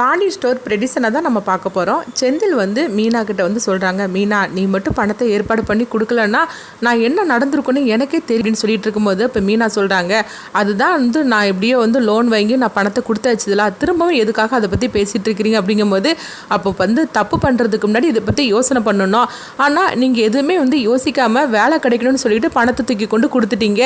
Pandi store ப்ரெடிஷனை தான் நம்ம பார்க்க போகிறோம் செந்தில் வந்து மீனா கிட்ட வந்து சொல்கிறாங்க மீனா நீ மட்டும் பணத்தை ஏற்பாடு பண்ணி கொடுக்கலன்னா நான் என்ன நடந்திருக்குன்னு எனக்கே தெரியும்னு சொல்லிட்டு இருக்கும்போது இப்போ மீனா சொல்கிறாங்க அதுதான் வந்து நான் எப்படியோ வந்து லோன் வாங்கி நான் பணத்தை கொடுத்தாச்சுல திரும்பவும் எதுக்காக அதை பற்றி பேசிகிட்டு இருக்கிறீங்க? அப்படிங்கும்போது அப்போ வந்து தப்பு பண்ணுறதுக்கு முன்னாடி இதை பற்றி யோசனை பண்ணணும். ஆனால் நீங்கள் எதுவுமே வந்து யோசிக்காமல் வேலை கிடைக்கணும்னு சொல்லிட்டு பணத்தை தூக்கி கொண்டு கொடுத்துட்டீங்க.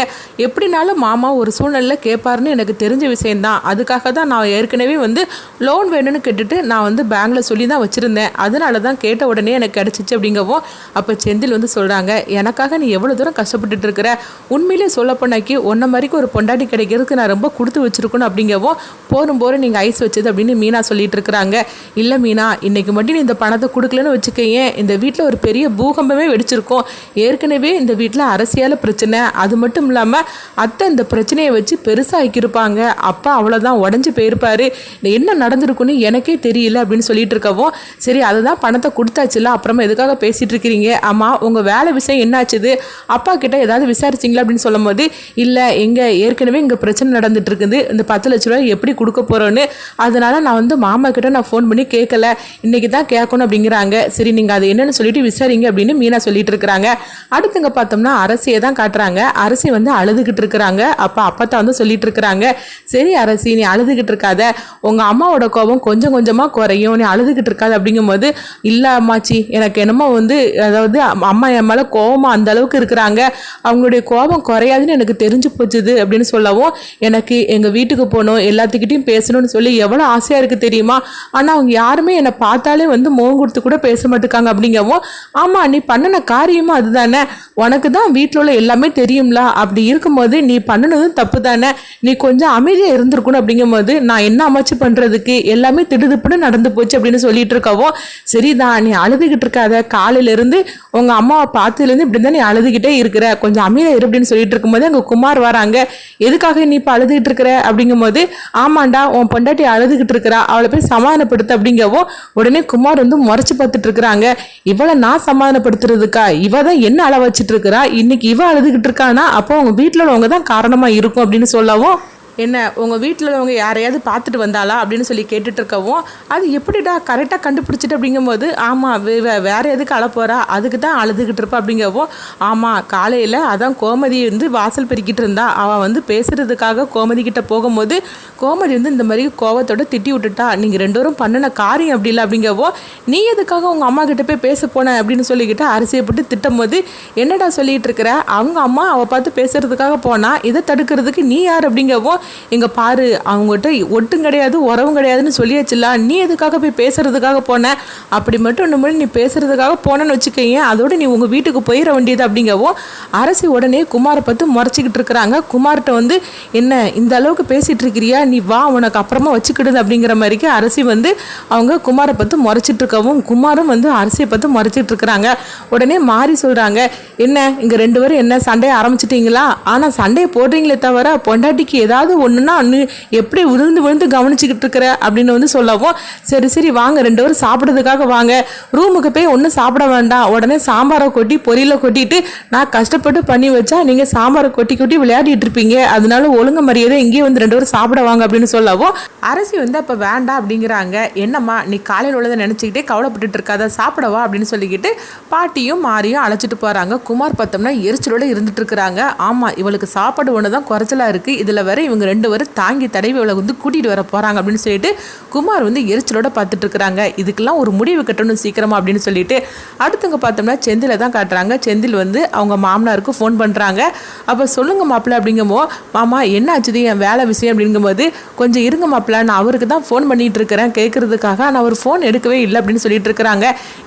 எப்படினாலும் மாமா ஒரு சூழ்நிலையில் கேட்பாருன்னு எனக்கு தெரிஞ்ச விஷயம்தான். அதுக்காக தான் நான் ஏற்கனவே வந்து லோன் என்னென்னு கேட்டுட்டு நான் வந்து பேங்கில் சொல்லி தான் வச்சுருந்தேன். அதனால தான் கேட்ட உடனே எனக்கு கிடச்சிச்சு அப்படிங்கவும் அப்போ செந்தில் வந்து சொல்கிறாங்க எனக்காக நீ எவ்வளோ தூரம் கஷ்டப்பட்டுட்டு இருக்கிற? உண்மையிலே சொல்லப்போனாக்கி உன்ன ஒன்றை மாதிரிக்கு ஒரு பொண்டாட்டி கிடைக்கிறதுக்கு நான் ரொம்ப கொடுத்து வச்சிருக்கணும் அப்படிங்கவும் போரும் போகிற நீங்கள் ஐஸ் வச்சது அப்படின்னு மீனா சொல்லிட்டு இருக்கிறாங்க. இல்லை மீனா இன்னைக்கு மட்டும் நீ இந்த பணத்தை கொடுக்கலன்னு வச்சுக்கேன் இந்த வீட்டில் ஒரு பெரிய பூகம்பமே வெடிச்சிருக்கும். ஏற்கனவே இந்த வீட்டில் அரசியல் பிரச்சனை. அது மட்டும் இல்லாமல் அத்தை இந்த பிரச்சனையை வச்சு பெருசாக ஆக்கியிருப்பாங்க அப்பா அவ்வளோதான் உடஞ்சி போயிருப்பாரு. என்ன நடந்திருக்குன்னு எனக்கே தெரியல அப்படின்னு சொல்லிட்டு இருக்கவும் சரி அதுதான் பணத்தை கொடுத்தாச்சுல அப்புறமா எதுக்காக பேசிகிட்டு இருக்கிறீங்க ஆமாம் உங்கள் வேலை விஷயம் என்னாச்சுது? அப்பா கிட்ட ஏதாவது விசாரிச்சிங்களா அப்படின்னு சொல்லும்போது இல்லை எங்கே ஏற்கனவே இங்கே பிரச்சனை நடந்துட்டு இருக்குது இந்த பத்து லட்ச ரூபாய் எப்படி கொடுக்க போகிறோன்னு அதனால நான் வந்து மாமா கிட்ட நான் ஃபோன் பண்ணி கேட்கல இன்னைக்கு தான் கேட்கணும் அப்படிங்கிறாங்க. சரி நீங்கள் அது என்னன்னு சொல்லிட்டு விசாரிங்க அப்படின்னு மீனா சொல்லிட்டு இருக்கிறாங்க அடுத்துங்க பார்த்தோம்னா அரசியை தான் காட்டுறாங்க. அரசி வந்து அழுதுகிட்டு இருக்கிறாங்க அப்போ தான் வந்து சொல்லிட்டு இருக்கிறாங்க சரி அரசி நீ அழுதுகிட்டு இருக்காத உங்கள் அம்மாவோட கோபம் கொஞ்சம் கொஞ்சமாக குறையும். நீ அழுதுகிட்டு இருக்காது அப்படிங்கும்போது இல்லை அம்மாச்சி எனக்கு என்னமோ வந்து அதாவது அம்மா என் மேலே கோபமாக அந்த அளவுக்கு இருக்கிறாங்க. அவங்களுடைய கோபம் குறையாதுன்னு எனக்கு தெரிஞ்சு போச்சுது அப்படின்னு சொல்லவும் எனக்கு எங்கள் வீட்டுக்கு போகணும் எல்லாத்துக்கிட்டையும் பேசணும்னு சொல்லி எவ்வளோ ஆசையாக இருக்குது தெரியுமா? ஆனால் அவங்க யாருமே என்னை பார்த்தாலே வந்து முகம் கொடுத்து கூட பேச மாட்டேக்காங்க அப்படிங்கவும் ஆமாம் நீ பண்ணின காரியமும் அதுதானே. உனக்கு தான் வீட்டில் உள்ள எல்லாமே தெரியும்ல. அப்படி இருக்கும்போது நீ பண்ணினதும் தப்பு தானே நீ கொஞ்சம் அமைதியாக இருந்திருக்கணும் அப்படிங்கும்போது நான் என்ன அமைச்சு பண்ணுறதுக்கு எல்லாமே திடுதிப்புன்னு நடந்து போச்சு அப்படின்னு சொல்லிட்டு இருக்கவும் சரிதான் நீ அழுதுகிட்டு இருக்காத. காலையிலேருந்து உங்கள் அம்மாவை பார்த்ததுலேருந்து இப்படி தான் நீ அழுதுகிட்டே இருக்கிற. கொஞ்சம் அமைதியா இரு அப்படின்னு சொல்லிட்டு இருக்கும்போது அங்கே குமார் வராங்க. எதுக்காக நீ இப்போ அழுதுகிட்டு இருக்கிற? அப்படிங்கும்போது ஆமாண்டா உன் பொண்டாட்டி அழுதுகிட்டு இருக்கிறா. அவளை போய் சமாதானப்படுத்து அப்படிங்கவும் உடனே குமார் வந்து முறைச்சு பார்த்துட்டு இருக்கிறாங்க. இவளை நான் சமாதானப்படுத்துறதுக்கா? இவ தான் என்ன அழ வச்சுட்டு இருக்கிறா? இன்னைக்கு இவ அழுதுகிட்டு இருக்கானா? அப்போ உங்க வீட்டில் உள்ளவங்க தான் காரணமா இருக்கும் அப்படின்னு சொல்லவும் என்ன உங்கள் வீட்டில் உள்ளவங்க யாரையாவது பார்த்துட்டு வந்தாளா அப்படின்னு சொல்லி கேட்டுட்டு இருக்கவும் அது எப்படிடா கரெக்டாக கண்டுபிடிச்சிட்டு அப்படிங்கும்போது ஆமாம் வே வே- வேற எதுக்கு அழப்போகிறா அதுக்கு தான் அழுதுகிட்டு இருப்பா அப்படிங்கவும் ஆமாம் காலையில் அதான் கோமதி வந்து வாசல் பெருக்கிட்டு இருந்தா அவள் வந்து பேசுகிறதுக்காக கோமதி கிட்டே போகும்போது கோமதி வந்து இந்த மாதிரி கோவத்தோட திட்டி விட்டுட்டா நீங்கள் ரெண்டு பேரும் பண்ணின காரியம் அப்படி இல்லை அப்படிங்கவோ நீ எதுக்காக உங்கள் அம்மா கிட்ட போய் பேச போன அப்படின்னு சொல்லிக்கிட்டு அரிசியை போட்டு திட்டும் போது என்னடா சொல்லிகிட்டு இருக்கிற? அவங்க அம்மா அவள் பார்த்து பேசுகிறதுக்காக போனால் இதை தடுக்கிறதுக்கு நீ யார் அப்படிங்கவோ இங்கே பாரு அவங்ககிட்ட ஒட்டும் கிடையாது உறவும் கிடையாதுன்னு சொல்லியாச்சுல நீ எதுக்காக போய் பேசுறதுக்காக போன? அப்படி மட்டும் ஒன்று நீ பேசுறதுக்காக போனேன்னு வச்சுக்கோங்க அதோடு நீ உங்கள் வீட்டுக்கு போயிட வேண்டியது அப்படிங்கவும் அரசி உடனே குமாரை பார்த்து முறைச்சிக்கிட்டு இருக்கிறாங்க. குமார்கிட்ட வந்து என்ன இந்த அளவுக்கு பேசிகிட்டு இருக்கிறியா? நீ வா உனக்கு அப்புறமா வச்சுக்கிடுது அப்படிங்கிற மாதிரிக்கு அரசி வந்து அவங்க குமாரை பார்த்து முறைச்சிட்டு இருக்கவும் குமாரும் வந்து அரசியை பார்த்து முறைச்சிட்டு இருக்கிறாங்க. உடனே மாறி சொல்கிறாங்க என்ன இங்கே ரெண்டு பேரும் என்ன சண்டையை ஆரம்பிச்சிட்டிங்களா? ஆனால் சண்டையை போடுறீங்களே தவிர பொண்டாட்டிக்கு ஏதாவது ஒண்ணுன்னா நீ எப்படி விழுந்து விழுந்து கவனிச்சுக்கிட்டு இருக்கிற அப்படின்னு வந்து சொல்லவும் சரி சரி வாங்க ரெண்டு பேரும் சாப்பிட்றதுக்காக வாங்க. ரூமுக்கு போய் ஒன்றும் சாப்பிட வேண்டாம். உடனே சாம்பாரை கொட்டி பொரியலை கொட்டிட்டு நான் கஷ்டப்பட்டு பண்ணி வச்சா நீங்கள் சாம்பாரை கொட்டி கொட்டி விளையாடிட்டு இருப்பீங்க. அதனால ஒழுங்கு மரியாதை இங்கேயே வந்து ரெண்டு பேரும் சாப்பிட வாங்க அப்படின்னு சொல்லவும் அரசி வந்து அப்போ வேண்டாம் அப்படிங்கிறாங்க. என்னம்மா நீ காலையில் உள்ளதை நினச்சிக்கிட்டே கவலைப்பட்டுட்டு இருக்காத சாப்பிடவா அப்படின்னு சொல்லிக்கிட்டு பாட்டியும் மாரியும் அழைச்சிட்டு போகிறாங்க குமார் பார்த்தோம்னா எரிச்சலோட இருந்துட்டு இருக்கிறாங்க. ஆமாம் இவளுக்கு சாப்பாடு ஒன்று தான் குறைச்சலாக இருக்குது இதில் வேற இவங்க ரெண்டு பேரும் தாங்கி தடவி இவளை வந்து கூட்டிகிட்டு வர போகிறாங்க அப்படின்னு சொல்லிட்டு குமார் வந்து எரிச்சலோட பார்த்துட்டு இருக்கிறாங்க. இதுக்கெல்லாம் ஒரு முடிவு கட்டணும் சீக்கிரமா அப்படின்னு சொல்லிட்டு அடுத்தவங்க பார்த்தோம்னா செந்தில தான் காட்டுறாங்க. செந்தில் வந்து அவங்க மாமனாருக்கு ஃபோன் பண்ணுறாங்க அப்போ சொல்லுங்க மாப்பிள்ள அப்படிங்கம்போ மாமா என்ன ஆச்சுது? என் வேலை விஷயம் அப்படிங்கும்போது கொஞ்சம் இருங்க மாப்பிள்ள நான் அவருக்கு தான் ஃபோன் பண்ணிட்டு இருக்கிறேன். கேட்கறதுக்காக நான் அவர் ஃபோன் எடுக்கவே இல்லை அப்படின்னு சொல்லிட்டு இருக்கிறாங்க.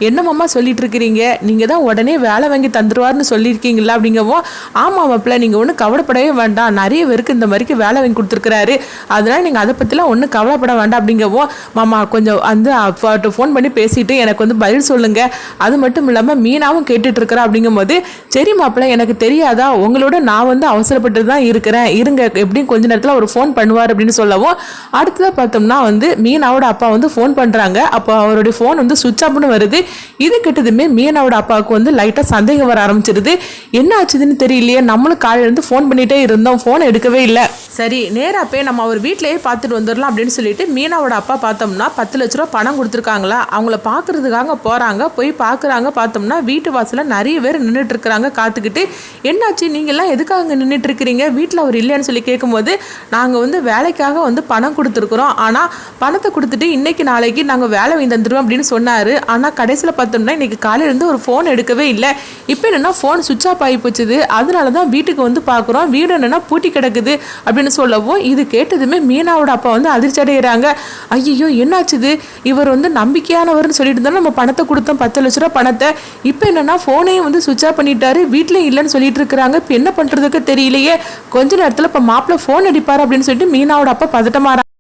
என்ன மாமா சொல்லிட்டு இருக்கிறீங்க? நீங்கள் தான் உடனே வேலை வாங்கி தந்துருவார்னு சொல்லியிருக்கீங்களா? அப்படிங்கவோ ஆமாம் மாப்பிள்ள நீங்கள் ஒன்றும் கவலைப்படவே வேண்டாம். நிறைய பேருக்கு இந்த மாதிரிக்கு வேலை வாங்கி கொடுத்துருக்குறாரு. அதனால் நீங்கள் அதை பற்றிலாம் ஒன்றும் கவலைப்பட வேண்டாம் அப்படிங்கவோ மாமா கொஞ்சம் வந்து அப்பாட்ட ஃபோன் பண்ணி பேசிட்டு எனக்கு வந்து பதில் சொல்லுங்க. அது மட்டும் இல்லாமல் மீனாவும் கேட்டுட்டு இருக்கிறா அப்படிங்கும்போது சரி மாப்பிள்ள எனக்கு தெரியாதா? உங்களோட நான் வந்து அவசரப்பட்டு தான் இருக்கிறேன். இருங்க எப்படியும் கொஞ்ச நேரத்தில் அவர் ஃபோன் பண்ணுவார் அப்படின்னு சொல்லவும் அடுத்ததாக பார்த்தோம்னா வந்து மீனாவோட அப்பா வந்து ஃபோன் பண்ணுறாங்க அப்போ அவருடைய ஃபோன் வந்து சுவிட்ச் ஆஃப்னு வருது. இது கிட்டதுமே மீனாவோட அப்பாவுக்கு வந்து லைட்டாக சந்தேகம் வர ஆரம்பிச்சிருது. என்ன ஆச்சுதுன்னு தெரியலையே. நம்மளும் காலையிலேருந்து ஃபோன் பண்ணிட்டே இருந்தோம். ஃபோன் எடுக்கவே இல்லை. சரி சரி நேராக போய் நம்ம அவர் வீட்டிலேயே பார்த்துட்டு வந்துடலாம் அப்படின்னு சொல்லிட்டு மீனாவோட அப்பா பார்த்தோம்னா பத்து லட்ச ரூபா பணம் கொடுத்துருக்காங்களா? அவங்கள பார்க்கறதுக்காக போகிறாங்க போய் பார்க்குறாங்க பார்த்தோம்னா வீட்டு வாசலில் நிறைய பேர் நின்றுட்டு இருக்கிறாங்க காத்துக்கிட்டு. என்னாச்சு? நீங்கள்லாம் எதுக்காக நின்றுட்டு இருக்கிறீங்க? வீட்டில் அவர் இல்லைன்னு சொல்லி கேட்கும்போது நாங்கள் வந்து வேலைக்காக வந்து பணம் கொடுத்துருக்குறோம். ஆனால் பணத்தை கொடுத்துட்டு இன்னைக்கு நாளைக்கு நாங்கள் வேலை வாங்கி தந்துடுவோம் அப்படின்னு சொன்னார். ஆனால் கடைசியில் பார்த்தோம்னா இன்னைக்கு காலையிலேருந்து ஒரு ஃபோன் எடுக்கவே இல்லை. இப்போ என்னென்னா ஃபோன் சுவிட்ச் ஆஃப் ஆகி போச்சுது. அதனால தான் வீட்டுக்கு வந்து பார்க்குறோம். வீடு என்னென்னா பூட்டி கிடக்குது அப்படின்னு சொல்லவும் இது கேட்டதுமே மீனாவோட அப்பா வந்து அதிர்ச்சி அடைகிறாங்க ஐயோ என்னாச்சுது இவர் வந்து நம்பிக்கையானவர்னு சொல்லிட்டு இருந்தாலும் நம்ம பணத்தை கொடுத்தோம் பத்து லட்ச ரூபா பணத்தை. இப்போ என்னென்னா ஃபோனையும் வந்து சுவிட்ச் ஆஃப் பண்ணிட்டாரு. வீட்டில் இல்லைன்னு சொல்லிட்டு இருக்கிறாங்க. இப்போ என்ன பண்ணுறதுக்கு தெரியலையே. கொஞ்ச நேரத்தில் இப்போ மாப்பிள்ளை ஃபோன் அடிப்பார் அப்படின்னு சொல்லிட்டு மீனாவோட அப்பா பதட்டமாக